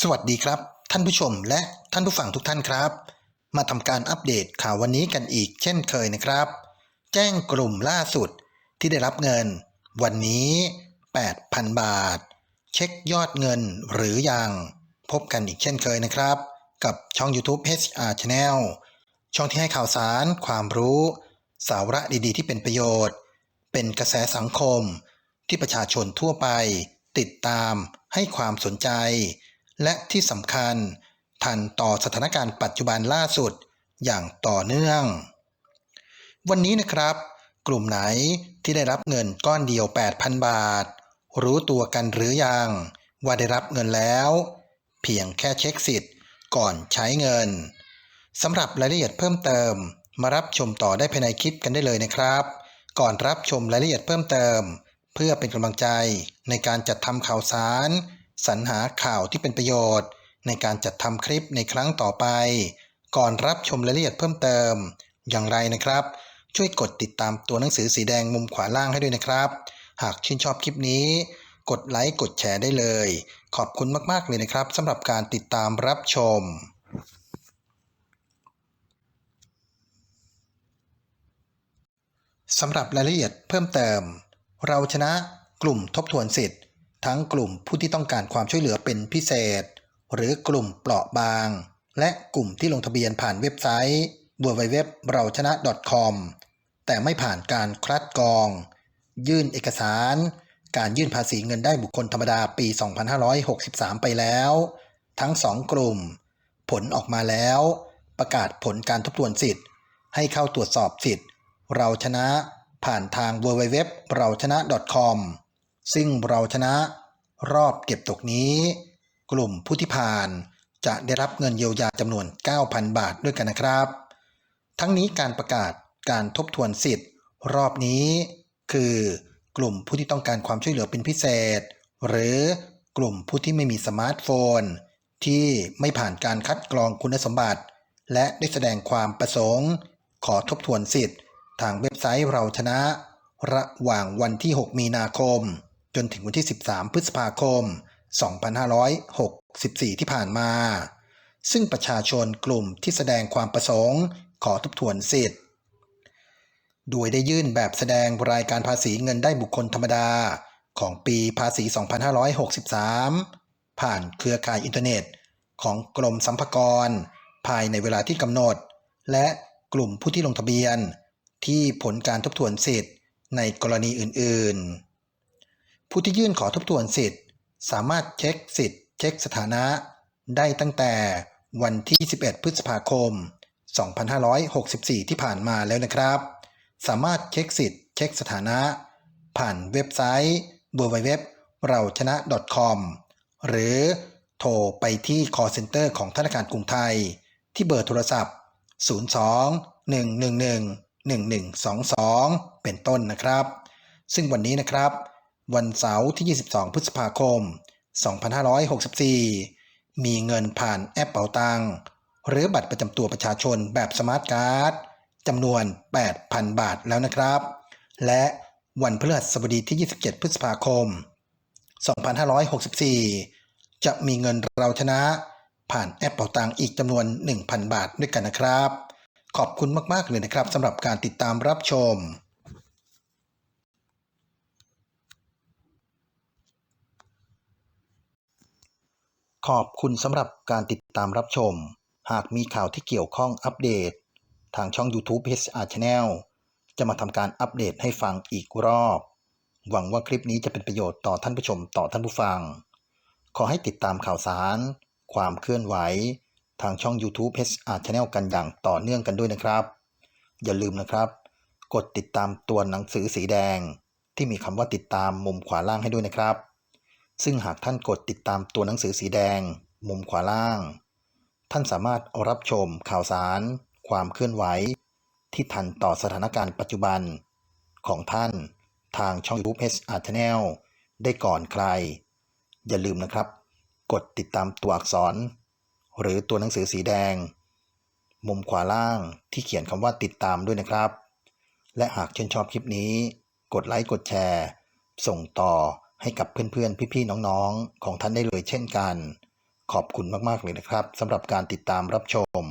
สวัสดีครับ ท่านผู้ชมและท่านผู้ฟังทุกท่านครับ มาทำการอัปเดตข่าววันนี้กันอีกเช่นเคยนะครับ แจ้งกลุ่มล่าสุดที่ได้รับเงิน วันนี้ 8,000 บาท เช็คยอดเงินหรือยัง พบกันอีกเช่นเคยนะครับ กับช่อง YouTube HR Channel ช่องที่ให้ข่าวสาร ความรู้ สาระดีๆ ที่เป็นประโยชน์ เป็นกระแสสังคม ที่ประชาชนทั่วไป ติดตามให้ความสนใจ และที่สำคัญ ทันต่อสถานการณ์ปัจจุบันล่าสุดอย่างต่อเนื่อง วันนี้นะครับ กลุ่มไหนที่ได้รับเงินก้อนเดียว 8,000 บาท รู้ตัวกันหรือยัง ว่าได้รับเงินแล้ว เพียงแค่เช็คสิทธิ์ก่อนใช้เงินสำหรับรายละเอียดเพิ่มเติม มารับชมต่อได้ภายในคลิปกันได้เลยนะครับ ก่อนรับชมรายละเอียดเพิ่มเติม เพื่อเป็นกำลังใจในการจัดทำข่าวสาร สรรหาข่าวที่เป็นประโยชน์ ในการจัดทำคลิปในครั้งต่อไป ก่อนรับชมรายละเอียดเพิ่มเติม อย่างไรนะครับ ช่วยกดติดตามตัวหนังสือสีแดงมุมขวาล่างให้ด้วยนะครับ หากชื่นชอบคลิปนี้ กดไลค์กดแชร์ได้เลย ขอบคุณมากๆเลยนะครับสำหรับการติดตามรับชมสำหรับรายละเอียดเพิ่มเติม เราชนะกลุ่มทบทวนสิทธิ ทั้งกลุ่มผู้ที่ต้องการความช่วยเหลือเป็นพิเศษ หรือกลุ่มเปราะบาง และกลุ่มที่ลงทะเบียนผ่านเว็บไซต์ www เราชนะ .com แต่ไม่ผ่านการคัดกรอง ยื่นเอกสาร การยื่นภาษีเงินได้บุคคลธรรมดาปี 2563 ไปแล้ว ทั้งสองกลุ่ม ผลออกมาแล้ว ประกาศผลการทบทวนสิทธิ์ ให้เข้าตรวจสอบสิทธิ์ เราชนะผ่านทาง www เราชนะ .com ซึ่งเราชนะรอบเก็บตกนี้ กลุ่มผู้ที่ผ่านจะได้รับเงินเยียวยาจำนวน 9,000 บาทด้วยกันนะครับ ทั้งนี้การประกาศการทบทวนสิทธิ์ รอบนี้ คือกลุ่มผู้ที่ต้องการความช่วยเหลือเป็นพิเศษ หรือกลุ่มผู้ที่ไม่มีสมาร์ทโฟน ที่ไม่ผ่านการคัดกรองคุณสมบัติ และได้แสดงความประสงค์ ขอทบทวนสิทธิ์ ทางเว็บไซต์เราชนะ ระหว่างวันที่ 6 มีนาคม จนถึงวันที่ 13 พฤษภาคม 2564 ที่ผ่านมา ซึ่งประชาชนกลุ่มที่แสดงความประสงค์ ขอทบทวนสิทธิ์ โดยได้ยื่นแบบแสดงรายการภาษีเงินได้บุคคลธรรมดา ของปีภาษี 2563 ผ่านเครือข่ายอินเทอร์เน็ต ของกรมสัมภากร ภายในเวลาที่กำหนด และกลุ่มผู้ที่ลงทะเบียน ที่ผลการทบทวนสิทธิ์ในกรณีอื่น ๆ ผู้ที่ยื่นขอทบทวนสิทธิ์ สามารถเช็คสิทธิ์ เช็คสถานะ ได้ตั้งแต่วันที่ 11 พฤษภาคม 2564 ที่ผ่านมาแล้วนะครับ สามารถเช็คสิทธิ์ เช็คสถานะ ผ่านเว็บไซต์ www เราชนะ .com หรือโทรไปที่ call center ของธนาคารกรุงไทย ที่เบอร์โทรศัพท์ 02 111 1122 เป็นต้นนะครับ ซึ่งวันนี้นะครับ วันเสาร์ที่ 22 พฤษภาคม 2564 มีเงินผ่านแอปเป๋าตังหรือบัตรประจำตัวประชาชนแบบสมาร์ทการ์ดจำนวน 8,000 บาทแล้วนะครับ และวันพฤหัสบดีที่ 27 พฤษภาคม 2564 จะมีเงินเราชนะผ่านแอปเป๋าตังอีกจำนวน 1,000 บาทด้วยกันนะครับ ขอบคุณมาก ๆ เลยนะครับสำหรับการติดตามรับชม ขอบคุณสำหรับการติดตามรับชม หากมีข่าวที่เกี่ยวข้องอัปเดต ทางช่อง YouTube HR Channel จะมาทำการอัปเดตให้ฟังอีกรอบ หวังว่าคลิปนี้จะเป็นประโยชน์ต่อท่านผู้ชมต่อท่านผู้ฟัง ขอให้ติดตามข่าวสาร ความเคลื่อนไหว ทางช่อง YouTube HR Channel กันอย่างต่อเนื่องกันด้วยนะครับ อย่าลืมนะครับ กดติดตามตัวหนังสือสีแดง ที่มีคำว่าติดตามมุมขวาล่างให้ด้วยนะครับ ซึ่งหากท่านกดติดตามตัวหนังสือสีแดง มุมขวาล่าง ท่านสามารถรับชมข่าวสาร ความเคลื่อนไหว ที่ทันต่อสถานการณ์ปัจจุบัน ของท่านทางช่อง YouTube HR Channel ได้ก่อนใคร อย่าลืมนะครับ กดติดตามตัวอักษร หรือตัวหนังสือสีแดง มุมขวาล่างที่เขียนคำว่าติดตามด้วยนะครับ และหากชื่นชอบคลิปนี้ กดไลค์กดแชร์ ส่งต่อ ให้กับเพื่อนๆ พี่ๆ น้องๆ ของท่านได้เลยเช่นกัน ขอบคุณมากๆเลยนะครับสำหรับการติดตามรับชม